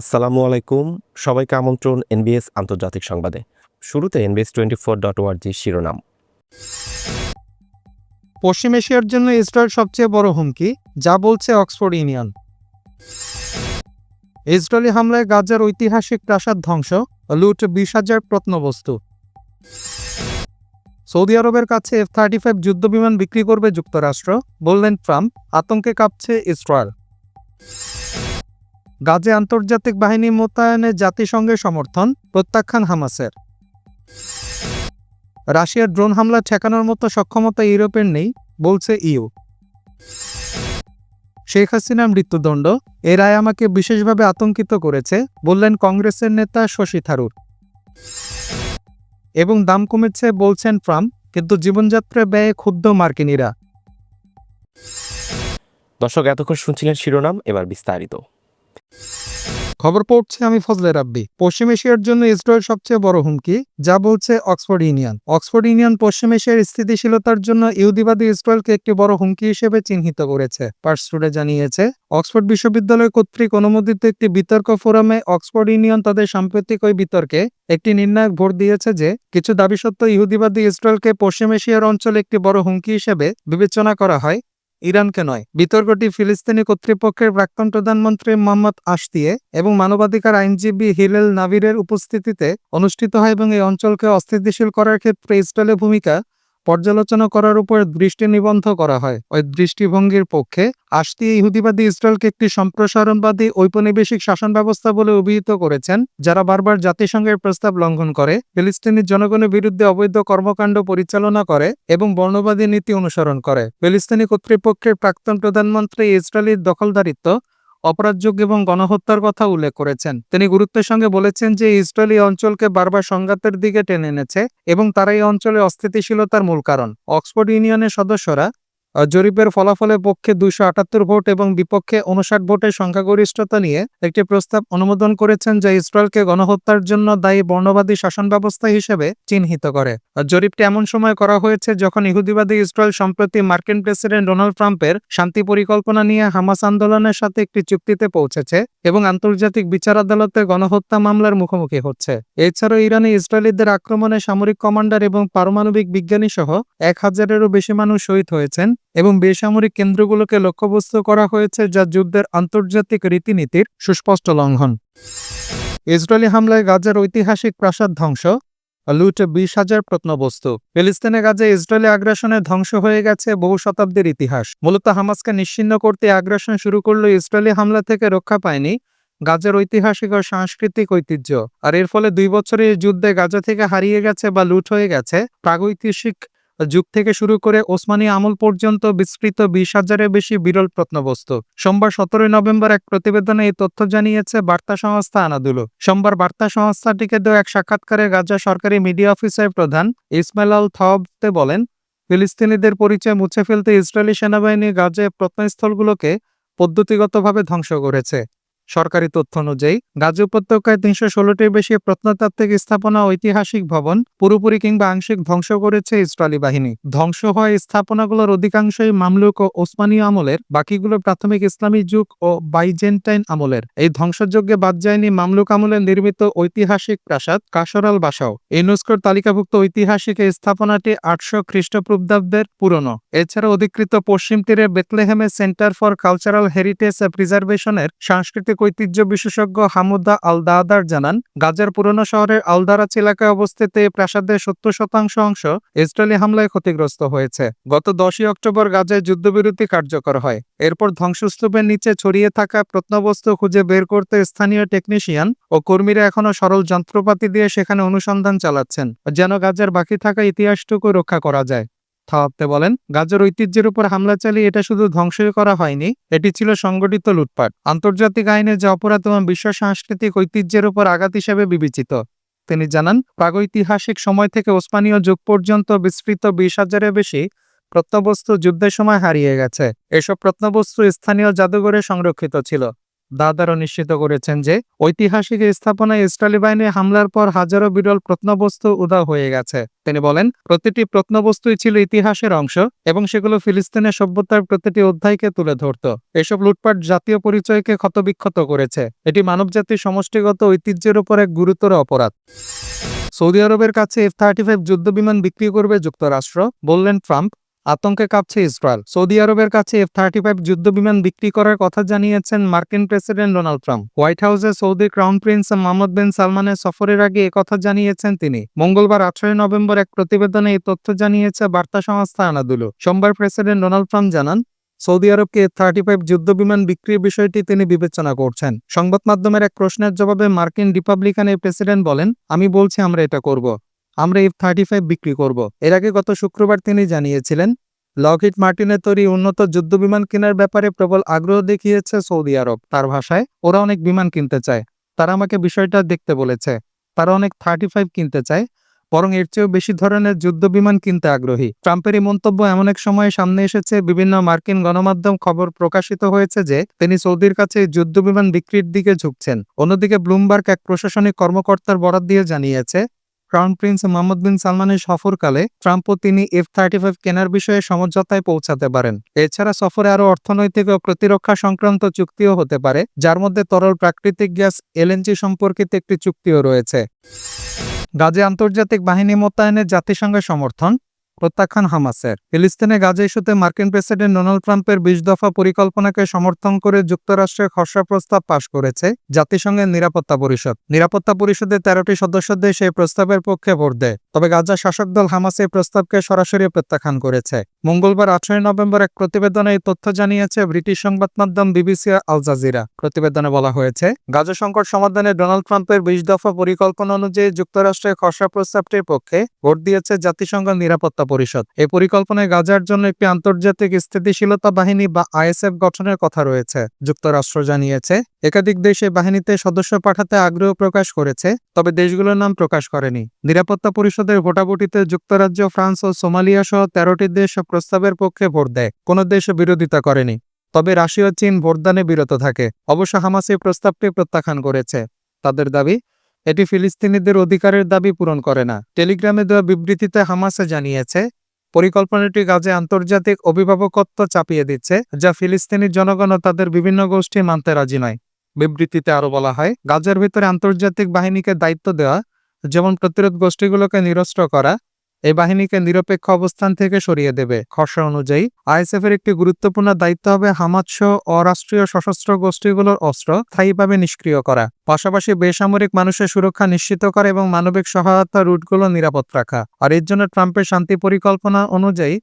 আসসালামু আলাইকুম। সবাইকে আমন্ত্রণ এনবিএস আন্তর্জাতিক সংবাদে। শুরুতে এনবিএস টোয়েন্টি ফোর ডট ওয়ার্জি শিরোনাম। পশ্চিম এশিয়ার জন্য ইসরায়েল সবচেয়ে বড় হুমকি, যা বলছে অক্সফোর্ড ইউনিয়ন। ইসরায়েলি হামলায় গাজার ঐতিহাসিক প্রাসাদ ধ্বংস লুট বিশ হাজার প্রত্নবস্তু। সৌদি আরবের কাছে এফ থার্টি ফাইভ যুদ্ধবিমান বিক্রি করবে যুক্তরাষ্ট্র, বললেন ট্রাম্প, আতঙ্কে কাঁপছে ইসরায়েল। গাজে আন্তর্জাতিক বাহিনী মোতায়েনে জাতিসংঘের সমর্থন, প্রত্যাখ্যান হামাসের। রাশিয়ার ড্রোন হামলা ঠেকানোর মতো সক্ষমতা ইউরোপের নেই, বলছে ইউ। শেখ হাসিনার মৃত্যুদণ্ড, এ রায় আমাকে বিশেষভাবে আতঙ্কিত করেছে, বললেন কংগ্রেসের নেতা শশী থারুর। এবং দাম কমেছে, বলছেন ট্রাম্প, কিন্তু জীবনযাত্রা ব্যয়ে ক্ষুব্ধ মার্কিনীরা। দর্শক, এতক্ষণ শুনছিলেন শিরোনাম, এবার বিস্তারিত। খবর পড়ছে আমি ফজলে রাব্বি। পশ্চিম এশিয়ার জন্য ইসরায়েল সবচেয়ে বড় হুমকি, যা বলছে অক্সফোর্ড ইউনিয়ন। অক্সফোর্ড ইউনিয়ন পশ্চিম এশিয়ার স্থিতিশীলতার জন্য ইহুদিবাদী ইসরায়েলকে একটি বড় হুমকি হিসেবে চিহ্নিত করেছে। পার্স টুডে জানিয়েছে, অক্সফোর্ড বিশ্ববিদ্যালয় কর্তৃক অনুমোদিত একটি বিতর্ক ফোরামে অক্সফোর্ড ইউনিয়ন তাদের সাম্প্রতিক ওই বিতর্কে একটি নির্ণায়ক ভোট দিয়েছে যে, কিছু দাবি সত্ত্বেও ইহুদিবাদী ইসরায়েলকে পশ্চিম এশিয়ার অঞ্চলে একটি বড় হুমকি হিসেবে বিবেচনা করা হয়। ইরানকে নয়, বিতর্কটি ফিলিস্তিনি কর্তৃপক্ষের প্রাক্তন প্রধানমন্ত্রী মোহাম্মদ আশতিয়ে এবং মানবাধিকার আইনজীবী হিলেল নাভিরের উপস্থিতিতে অনুষ্ঠিত হয় এবং এই অঞ্চলকে অস্থিতিশীল করার ক্ষেত্রে ইসরায়েলের ভূমিকা পর্যালোচনা করার উপর দৃষ্টি নিবন্ধ করা হয়। ওই দৃষ্টিভঙ্গির পক্ষে আশতি ইহুদিবাদী ইসরায়েলকে একটি সম্প্রসারণবাদী ঔপনিবেশিক শাসন ব্যবস্থা বলে অভিহিত করেছেন, যারা বারবার জাতিসংঘের প্রস্তাব লঙ্ঘন করে, ফিলিস্তিনি জনগণের বিরুদ্ধে অবৈধ কর্মকাণ্ড পরিচালনা করে এবং বর্ণবাদী নীতি অনুসরণ করে। ফিলিস্তিনি কর্তৃপক্ষের প্রাক্তন প্রধানমন্ত্রী ইসরায়েলির দখলদারিত্ব অপরাধযোগ্য এবং গণহত্যার কথা উল্লেখ করেছেন। তিনি গুরুত্বের সঙ্গে বলেছেন যে ইসরায়েল অঞ্চলকে বারবার সংঘাতের দিকে টেনে এনেছে এবং তারা এই অঞ্চলে অস্থিতিশীলতার মূল কারণ। অক্সফোর্ড ইউনিয়নের সদস্যরা জরিপের ফলাফলের পক্ষে দুইশো আটাত্তর ভোট এবং বিপক্ষে উনষাট ভোটের সংখ্যাগরিষ্ঠতা নিয়ে একটি প্রস্তাব অনুমোদন করেছেন যা ইসরায়েলকে গণহত্যার জন্য দায়ী বর্ণবাদী শাসন ব্যবস্থা হিসেবে চিহ্নিত করে। জরিপটি এমন সময় করা হয়েছে যখন ইহুদিবাদী ইসরায়েল সম্প্রতি মার্কিন প্রেসিডেন্ট ডোনাল্ড ট্রাম্পের শান্তি পরিকল্পনা নিয়ে হামাস আন্দোলনের সাথে একটি চুক্তিতে পৌঁছেছে এবং আন্তর্জাতিক বিচার আদালতে গণহত্যা মামলার মুখোমুখি হচ্ছে। এছাড়াও ইরানে ইসরায়েলিদের আক্রমণে সামরিক কমান্ডার এবং পারমাণবিক বিজ্ঞানী সহ এক হাজারেরও বেশি মানুষ শহীদ হয়েছেন। এবং বেসামরিক কেন্দ্রগুলোকে লক্ষ্যবস্তু করা হয়েছে যা যুদ্ধের আন্তর্জাতিক রীতিনীতির সুস্পষ্ট লঙ্ঘন। ইসরায়েলি হামলায় গাজার ঐতিহাসিক প্রাসাদ ধ্বংস, লুট বিশ হাজার প্রত্নবস্তু। ফিলিস্তিনে গাজে ইসরায়েলি আগ্রাসনে ধ্বংস হয়ে গেছে বহু শতাব্দীর ইতিহাস। মূলত হামাসকে নিশ্চিন্ন করতে আগ্রাসন শুরু করল ইসরায়েলি হামলা থেকে রক্ষা পায়নি গাজার ঐতিহাসিক ও সাংস্কৃতিক ঐতিহ্য। আর এর ফলে দুই বছরের যুদ্ধে গাজা থেকে হারিয়ে গেছে বা লুট হয়ে গেছে প্রাগৈতিহাসিক যুগ থেকে শুরু করে ওসমানী আমল পর্যন্ত বিস্তৃত বিশ হাজারের বেশি বিরল প্রত্নবস্তু। সোমবার সতেরোই নভেম্বর এক প্রতিবেদনে এই তথ্য জানিয়েছে বার্তা সংস্থা আনাদুলো। সোমবার বার্তা সংস্থাটিকে দেওয়া এক সাক্ষাৎকারে গাজা সরকারি মিডিয়া অফিসের প্রধান ইসমাইল আল থবতে বলেন, ফিলিস্তিনিদের পরিচয় মুছে ফেলতে ইসরায়েলি সেনাবাহিনী গাজে প্রত্নস্থলগুলোকে পদ্ধতিগতভাবে ধ্বংস করেছে। সরকারি তথ্য অনুযায়ী, গাজী উপত্যকায় তিনশো ষোলোটির বেশি প্রত্নতাত্ত্বিক স্থাপনা ঐতিহাসিক ভবন পুরোপুরি কিংবা আংশিক ধ্বংস করেছে ইসরায়েলি বাহিনী। ধ্বংস হওয়া স্থাপনাগুলোর অধিকাংশই মামলুক ও ওসমানীয় আমলের, বাকিগুলো প্রাথমিক ইসলামী যুগ ও বাইজেন্টাইন আমলের। এই ধ্বংসযজ্ঞে বাদ যায়নি মামলুক আমলের নির্মিত ঐতিহাসিক প্রাসাদ কাসরাল বাসাও। ইউনেস্কোর তালিকাভুক্ত ঐতিহাসিক এই স্থাপনাটি আটশো খ্রিস্টপূর্বাব্দের পুরনো। এছাড়া অধিকৃত পশ্চিম তীরে বেতলেহেমে সেন্টার ফর কালচারাল হেরিটেজ প্রিজার্ভেশনের সাংস্কৃতিক ঐতিহ্য বিশেষজ্ঞ হামুদা আল দাদার জানান, গাজার পুরনো শহরের আলদারাচ এলাকায় অবস্থিত এই প্রাসাদের সত্তর শতাংশ অংশ ইসরায়েলি হামলায় ক্ষতিগ্রস্ত হয়েছে। গত দশই অক্টোবর গাজায় যুদ্ধবিরতি কার্যকর হয়। এরপর ধ্বংসস্তূপের নিচে ছড়িয়ে থাকা প্রত্নবস্তু খুঁজে বের করতে স্থানীয় টেকনিশিয়ান ও কর্মীরা এখনও সরল যন্ত্রপাতি দিয়ে সেখানে অনুসন্ধান চালাচ্ছেন। যেন গাজার বাকি থাকা ইতিহাসটুকু রক্ষা করা যায়। থাওয়াপ্তে বলেন, গাজার ঐতিহ্যের উপর হামলা চালিয়ে এটা শুধু ধ্বংসই করা হয়নি, এটি ছিল সংগঠিত লুটপাট। আন্তর্জাতিক আইনে যে অপরাধ এবং বিশ্ব সাংস্কৃতিক ঐতিহ্যের উপর আঘাত হিসেবে বিবেচিত, তিনি জানান প্রাগৈতিহাসিক সময় থেকে ওসমানীয় যুগ পর্যন্ত বিস্তৃত বিশ হাজারের বেশি প্রত্নবস্তু যুদ্ধের সময় হারিয়ে গেছে। এসব প্রত্নবস্তু স্থানীয় জাদুঘরে সংরক্ষিত ছিল। দাদারও নিশ্চিত করেছেন যে ঐতিহাসিক স্থাপনায় ইসরায়েলি বাহিনী হামলার পর হাজারো বিরল প্রত্নবস্তু উদা হয়ে গেছে। তিনি বলেন, প্রতিটি প্রত্নবস্তুই ছিল ইতিহাসের অংশ এবং সেগুলো ফিলিস্তিনের সভ্যতার প্রতিটি অধ্যায়কে তুলে ধরত। এসব লুটপাট জাতীয় পরিচয়কে ক্ষতবিক্ষত করেছে। এটি মানবজাতির সমষ্টিগত ঐতিহ্যের উপর এক গুরুতর অপরাধ। সৌদি আরবের কাছে এফ থার্টি ফাইভ যুদ্ধবিমান বিক্রি করবে যুক্তরাষ্ট্র, বললেন ট্রাম্প। আতঙ্কে কাঁপছে ইসরায়েল। সৌদি আরবের কাছে এফ থার্টি ফাইভ যুদ্ধবিমান বিক্রি করার কথা জানিয়েছেন মার্কিন প্রেসিডেন্ট ডোনাল্ড ট্রাম্প। হোয়াইট হাউসে Saudi crown prince Mohammed bin সালমানের সফরের আগে কথা জানিয়েছেন তিনি। মঙ্গলবার আঠারোই নভেম্বর এক প্রতিবেদনে এই তথ্য জানিয়েছে বার্তা সংস্থা আনাদুলু। সোমবার প্রেসিডেন্ট ডোনাল্ড ট্রাম্প জানান, সৌদি আরবকে থার্টি ফাইভ যুদ্ধবিমান বিক্রির বিষয়টি তিনি বিবেচনা করছেন। সংবাদ মাধ্যমের এক প্রশ্নের জবাবে মার্কিন রিপাবলিকান এই প্রেসিডেন্ট বলেন, আমি বলছি আমরা এটা করব। আমরা এফ থার্টি ফাইভ বিক্রি করব। এর আগে গত শুক্রবার তিনি জানিয়েছিলেন লকহিড মার্টিনের তৈরি উন্নত যুদ্ধবিমান কেনার ব্যাপারে প্রবল আগ্রহ দেখিয়েছে সৌদি আরব। তার ভাষায়, ওরা অনেক বিমান কিনতে চায়। তারা আমাকে বিষয়টা দেখতে বলেছে। তারা অনেক থার্টি ফাইভ কিনতে চায়, বরং এর চেয়েও বেশি ধরনের যুদ্ধ বিমান কিনতে আগ্রহী। ট্রাম্পের এই মন্তব্য এমন এক সময়ে সামনে এসেছে। বিভিন্ন মার্কিন গণমাধ্যম খবর প্রকাশিত হয়েছে যে, তিনি সৌদির কাছে যুদ্ধ বিমান বিক্রির দিকে ঝুঁকছেন। অন্যদিকে ব্লুমবার্গ এক প্রশাসনিক কর্মকর্তার বরাত দিয়ে জানিয়েছে ক্রাউন প্রিন্স মোহাম্মদ বিন সালমানের সফরকালে ট্রাম্পও তিনি এফ থার্টি ফাইভ কেনার বিষয়ে সমঝোতায় পৌঁছাতে পারেন। এছাড়া সফরে আরও অর্থনৈতিক ও প্রতিরক্ষা সংক্রান্ত চুক্তিও হতে পারে, যার মধ্যে তরল প্রাকৃতিক গ্যাস, এলএনজি সম্পর্কিত একটি চুক্তিও রয়েছে। গাজে আন্তর্জাতিক বাহিনী মোতায়েনে জাতিসংঘের সমর্থন প্রত্যাখ্যান হামাসের। ফিলিস্তিনে গাজা ইস্যুতে মার্কিন প্রেসিডেন্ট ডোনাল্ড ট্রাম্পের বিশ দফা পরিকল্পনাকে সমর্থন করে যুক্তরাষ্ট্রের খসড়া প্রস্তাব পাশ করেছে জাতিসংঘের নিরাপত্তা পরিষদ। নিরাপত্তা পরিষদের তেরোটি সদস্য দেশ এই প্রস্তাবের পক্ষে ভোট দেয়। তবে গাজা শাসক দল হামাস এই প্রস্তাবকে সরাসরি প্রত্যাখ্যান করেছে। মঙ্গলবার আঠারোই নভেম্বর এক প্রতিবেদনে এই তথ্য জানিয়েছে ব্রিটিশ সংবাদ মাধ্যম বিবিসি আল জাজিরা। প্রতিবেদনে বলা হয়েছে, গাজা সংকট সমাধানে ডোনাল্ড ট্রাম্পের বিশ দফা পরিকল্পনা অনুযায়ী যুক্তরাষ্ট্রের খসড়া প্রস্তাবটির পক্ষে ভোট দিয়েছে জাতিসংঘ নিরাপত্তা পরিষদ। এই পরিকল্পনায় গাজার জন্য একটি আন্তর্জাতিক স্থিতিশীলতা বাহিনী বা আইএসএফ গঠনের কথা রয়েছে। যুক্তরাষ্ট্র জানিয়েছে, একাধিক দেশ এই বাহিনীতে সদস্য পাঠাতে আগ্রহ প্রকাশ করেছে, তবে দেশগুলোর নাম প্রকাশ করেনি। নিরাপত্তা পরিষদের ভোটাভুটিতে যুক্তরাজ্য, ফ্রান্স ও সোমালিয়া সহ তেরোটি দেশ প্রস্তাবের পক্ষে ভোট দেয়। কোনো দেশ বিরোধিতা করেনি। তবে রাশিয়া, চীন ভোটদানে বিরত থাকে। অবশ্য হামাস এই প্রস্তাবটি প্রত্যাখ্যান করেছে। তাদের দাবি, এটি ফিলিস্তিনিদের অধিকারের দাবি পূরণ করে না। টেলিগ্রামে দেওয়া বিবৃতিতে হামাসে জানিয়েছে, পরিকল্পনাটি গাজে আন্তর্জাতিক অভিভাবকত্ব চাপিয়ে দিচ্ছে, যা ফিলিস্তিনি জনগণ তাদের বিভিন্ন গোষ্ঠী মানতে রাজি নয়। বিবৃতিতে আরও বলা হয়, গাজার ভিতরে আন্তর্জাতিক বাহিনীকে দায়িত্ব দেওয়া, যেমন প্রতিরোধ গোষ্ঠীগুলোকে নিরস্ত্র করা এই বাহিনীকে নিরপেক্ষ অবস্থান থেকে সরিয়ে দেবে। খসড়া অনুযায়ী আইএসএফের একটি গুরুত্বপূর্ণ দায়িত্ব হবে হামাদ সহ অরাষ্ট্রীয় সশস্ত্র গোষ্ঠীগুলোর অস্ত্র স্থায়ীভাবে নিষ্ক্রিয় করা। পাশাপাশি বেসামরিক মানুষের সুরক্ষা নিশ্চিত করা এবং মানবিক সহায়তা রুটগুলো নিরাপদ রাখা। আর এর জন্য ট্রাম্পের শান্তি পরিকল্পনা অনুযায়ী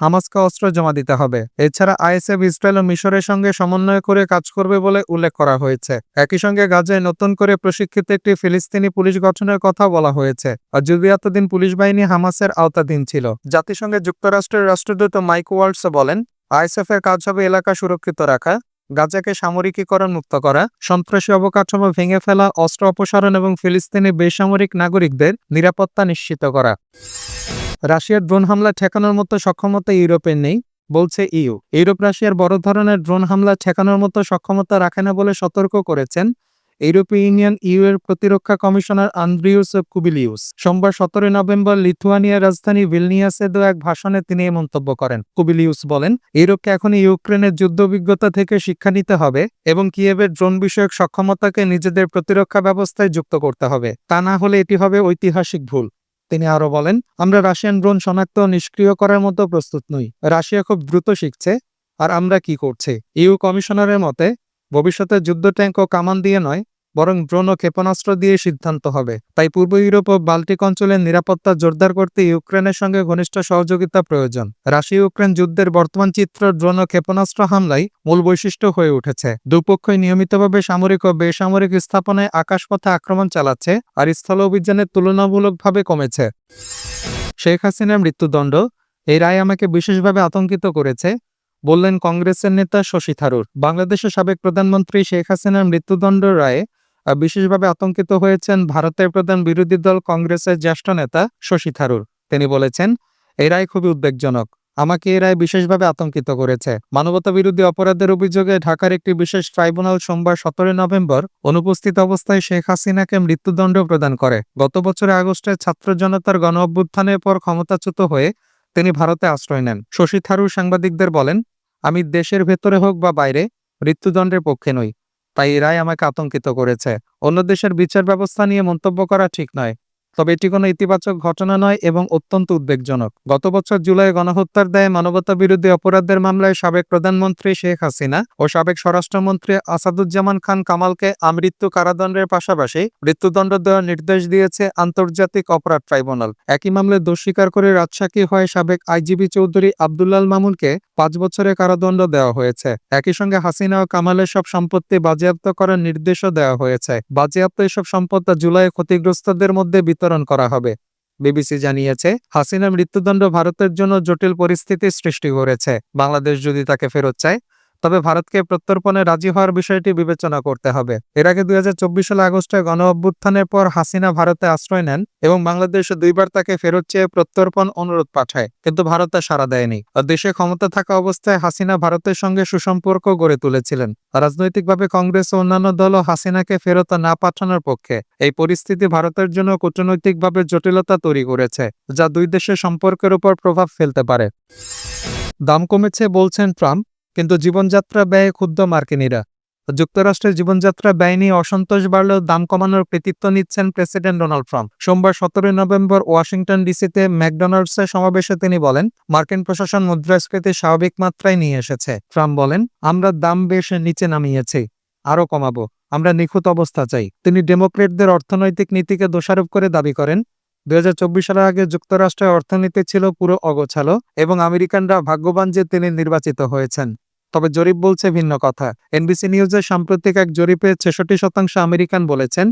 হামাসকে অস্ত্র জমা দিতে হবে। এছাড়া আইএসএফ ইসরায়েল ও মিশরের সঙ্গে সমন্বয় করে কাজ করবে বলে উল্লেখ করা হয়েছে। একই সঙ্গে গাজায় নতুন করে প্রশিক্ষিত একটি ফিলিস্তিনি পুলিশ গঠনের কথা বলা হয়েছে। আর যদি এতদিন পুলিশ বাহিনী হামাসের আওতাধীন ছিল। জাতিসংঘে যুক্তরাষ্ট্রের রাষ্ট্রদূত মাইক ওয়ার্ডস বলেন আইএসএফ এর কাজ হবে এলাকা সুরক্ষিত রাখা, গাজাকে সামরিকীকরণ মুক্ত করা, সন্ত্রাসী অবকাঠামো ভেঙে ফেলা, অস্ত্র অপসারণ এবং ফিলিস্তিনি বেসামরিক নাগরিকদের নিরাপত্তা নিশ্চিত করা। রাশিয়ার ড্রোন হামলা ঠেকানোর মতো সক্ষমতা ইউরোপের নেই, বলছে ইউ। ইউরোপ, রাশিয়ার বড় ধরনের ড্রোন হামলা ঠেকানোর মতো সক্ষমতা রাখে না বলে সতর্ক করেছেন ইউরোপীয় ইউনিয়ন ইউ এর প্রতিরক্ষা কমিশনার আন্দ্রিউস কুবিলিউস। সোমবার সতেরোই নভেম্বর লিথুয়ানিয়ার রাজধানী ভিলনিয়াসে দেওয়া এক ভাষণে তিনি এই মন্তব্য করেন। কুবিলিউস বলেন, ইউরোপকে এখন ইউক্রেনের যুদ্ধ অভিজ্ঞতা থেকে শিক্ষা নিতে হবে এবং কিয়েভের ড্রোন বিষয়ক সক্ষমতাকে নিজেদের প্রতিরক্ষা ব্যবস্থায় যুক্ত করতে হবে। তা না হলে এটি হবে ঐতিহাসিক ভুল। তিনি আরও বলেন, আমরা রাশিয়ান ড্রোন শনাক্ত নিষ্ক্রিয় করার মতো প্রস্তুত নই। রাশিয়া খুব দ্রুত শিখছে, আর আমরা কি করছে? ইউ কমিশনারের মতে, ভবিষ্যতে যুদ্ধ ট্যাঙ্ক ও কামান দিয়ে নয় বরং ড্রোন ও ক্ষেপণাস্ত্র দিয়ে সিদ্ধান্ত হবে। তাই পূর্ব ইউরোপ ও বাল্টিক অঞ্চলের নিরাপত্তা জোরদার করতে ইউক্রেনের সঙ্গে ঘনিষ্ঠ সহযোগিতা প্রয়োজন। রাশিয়া ইউক্রেন যুদ্ধের বর্তমান চিত্র ড্রোন ও ক্ষেপণাস্ত্র হামলাই মূল বৈশিষ্ট্য হয়ে উঠেছে। দুপক্ষই নিয়মিতভাবে সামরিক ও বেসামরিক স্থাপনায় আকাশপথে আক্রমণ চালাচ্ছে আর স্থল অভিযানের তুলনামূলকভাবে কমেছে। শেখ হাসিনার মৃত্যুদণ্ড, এই রায় আমাকে বিশেষভাবে আতঙ্কিত করেছে, বললেন কংগ্রেসের নেতা শশী থারুর। বাংলাদেশের সাবেক প্রধানমন্ত্রী শেখ হাসিনার মৃত্যুদণ্ড রায়ে বিশেষভাবে আতঙ্কিত হয়েছেন ভারতের প্রধান বিরোধী দল কংগ্রেসের জ্যেষ্ঠ নেতা শশী থারুর। তিনি বলেছেন, এই রায় খুবই উদ্বেগজনক। আমাকে এ রায় বিশেষভাবে আতঙ্কিত করেছে। মানবতা বিরোধী অপরাধের অভিযোগে ঢাকার একটি বিশেষ ট্রাইব্যুনাল সোমবার সতেরোই নভেম্বর অনুপস্থিত অবস্থায় শেখ হাসিনাকে মৃত্যুদণ্ড প্রদান করে। গত বছরের আগস্টে ছাত্র জনতার গণ অভ্যুত্থানের পর ক্ষমতাচ্যুত হয়ে তিনি ভারতে আশ্রয় নেন। শশী থারুর সাংবাদিকদের বলেন, আমি দেশের ভেতরে হোক বা বাইরে, মৃত্যুদণ্ডের পক্ষে নই। তাই এরাই আমাকে আতঙ্কিত করেছে। অন্য দেশের বিচার ব্যবস্থা নিয়ে মন্তব্য করা ঠিক নয়। তবে এটি কোনো ইতিবাচক ঘটনা নয় এবং অত্যন্ত উদ্বেগজনক। গত বছর জুলাই গণহত্যার দায়ে মানবতা বিরোধী অপরাধের মামলায় সাবেক প্রধানমন্ত্রী শেখ হাসিনা ও সাবেক স্বরাষ্ট্রমন্ত্রী আসাদুজ্জামান খান কামালকে আমৃত্যু কারাদণ্ডের পাশাপাশি মৃত্যুদণ্ড দেওয়ার নির্দেশ দিয়েছে আন্তর্জাতিক অপরাধ ট্রাইব্যুনাল। একই মামলায় দোষ স্বীকার করে রাজসাক্ষী হয় সাবেক আইজিবি চৌধুরী আবদুল্লাল মামুনকে পাঁচ বছরের কারাদণ্ড দেওয়া হয়েছে। একই সঙ্গে হাসিনা ও কামালের সব সম্পত্তি বাজেয়াপ্ত করার নির্দেশও দেওয়া হয়েছে। বাজেয়াপ্ত এসব সম্পদ জুলাই ক্ষতিগ্রস্তদের মধ্যে বিতরণ করা হবে। বিবিসি জানিয়েছে হাসিনা মৃত্যুদণ্ড ভারতের জন্য জটিল পরিস্থিতি সৃষ্টি করেছে। বাংলাদেশ যদি তাকে ফেরত চায় তবে ভারতকে প্রত্যর্পণে রাজি হওয়ার বিষয়টি বিবেচনা করতে হবে। এর আগে দুই হাজার চব্বিশ সালে আগস্টে গণ অভ্যুত্থানের পর হাসিনা ভারতে আশ্রয় নেন এবং বাংলাদেশে দুইবার তাকে ফেরত চেয়ে প্রত্যর্পণ অনুরোধ পাঠায়, কিন্তু ভারতে সাড়া দেয়নি। দেশে ক্ষমতা থাকা অবস্থায় হাসিনা ভারতের সঙ্গে সুসম্পর্ক গড়ে তুলেছিলেন। রাজনৈতিকভাবে কংগ্রেস ও অন্যান্য দলও হাসিনাকে ফেরত না পাঠানোর পক্ষে। এই পরিস্থিতি ভারতের জন্য কূটনৈতিকভাবে জটিলতা তৈরি করেছে, যা দুই দেশের সম্পর্কের উপর প্রভাব ফেলতে পারে। দাম কমেছে, বলছেন ট্রাম্প। কিন্তু জীবনযাত্রা ব্যয়ে ক্ষুব্ধ মার্কিনীরা। যুক্তরাষ্ট্রের জীবনযাত্রা ব্যয় নিয়ে অসন্তোষ বাড়লেও দাম কমানোর কৃতিত্ব নিচ্ছেন প্রেসিডেন্ট ডোনাল্ড ট্রাম্প। সোমবার সতেরোই নভেম্বর ওয়াশিংটন ডিসিতে ম্যাকডোনাল্ডসের সমাবেশে তিনি বলেন, মার্কিন প্রশাসন মুদ্রাস্ফীতি স্বাভাবিক মাত্রায় নিয়ে এসেছে। ট্রাম্প বলেন, আমরা দাম বেশ নিচে নামিয়েছি, আরও কমাবো, আমরা নিখুঁত অবস্থা চাই। তিনি ডেমোক্রেটদের অর্থনৈতিক নীতিকে দোষারোপ করে দাবি করেন দুই সালের আগে যুক্তরাষ্ট্রের অর্থনীতি ছিল পুরো অগোছালো এবং আমেরিকানরা ভাগ্যবান যে তিনি নির্বাচিত হয়েছেন। তবে জরিপ বলছে ভিন্ন কথা। এনবিসি নিউজের সাম্প্রতিক এক জরিপে ছেষট্টি শতাংশ আমেরিকান বলেছেন,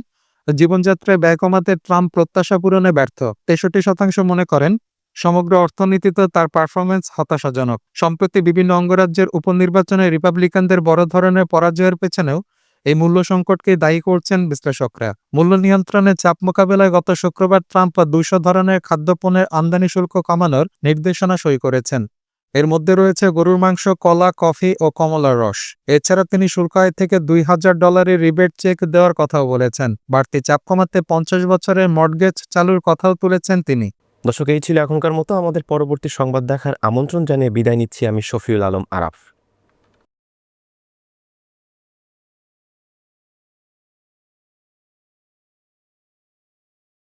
জীবনযাত্রায় ব্যয় কমাতে ট্রাম্প প্রত্যাশা পূরণে ব্যর্থ। তেষট্টি শতাংশ মনে করেন, সমগ্র অর্থনীতিতে তার পারফরমেন্স হতাশাজনক। সম্প্রতি বিভিন্ন অঙ্গরাজ্যের উপনির্বাচনে রিপাবলিকানদের বড় ধরনের পরাজয়ের পেছনেও এই মূল্য সংকটকে দায়ী করছেন বিশ্লেষকরা। মূল্য নিয়ন্ত্রণে চাপ মোকাবেলায় গত শুক্রবার ট্রাম্প দুশো ধরনের খাদ্যপণ্যের আমদানি শুল্ক কমানোর নির্দেশনা সই করেছেন। এর মধ্যে রয়েছে গরুর মাংস, কলা, কফি ও কমলার রস। এছাড়া তিনি শুল্ক আয় থেকে দুই হাজার ডলারের রিবেট চেক দেওয়ার কথাও বলেছেন। বাড়তি চাপ কমাতে পঞ্চাশ বছরের মর্টগেজ চালুর কথাও তুলেছেন তিনি। দর্শক, এই ছিল এখনকার মতো। আমাদের পরবর্তী সংবাদ দেখার আমন্ত্রণ জানিয়ে বিদায় নিচ্ছি আমি শফিউল আলম আরাফ।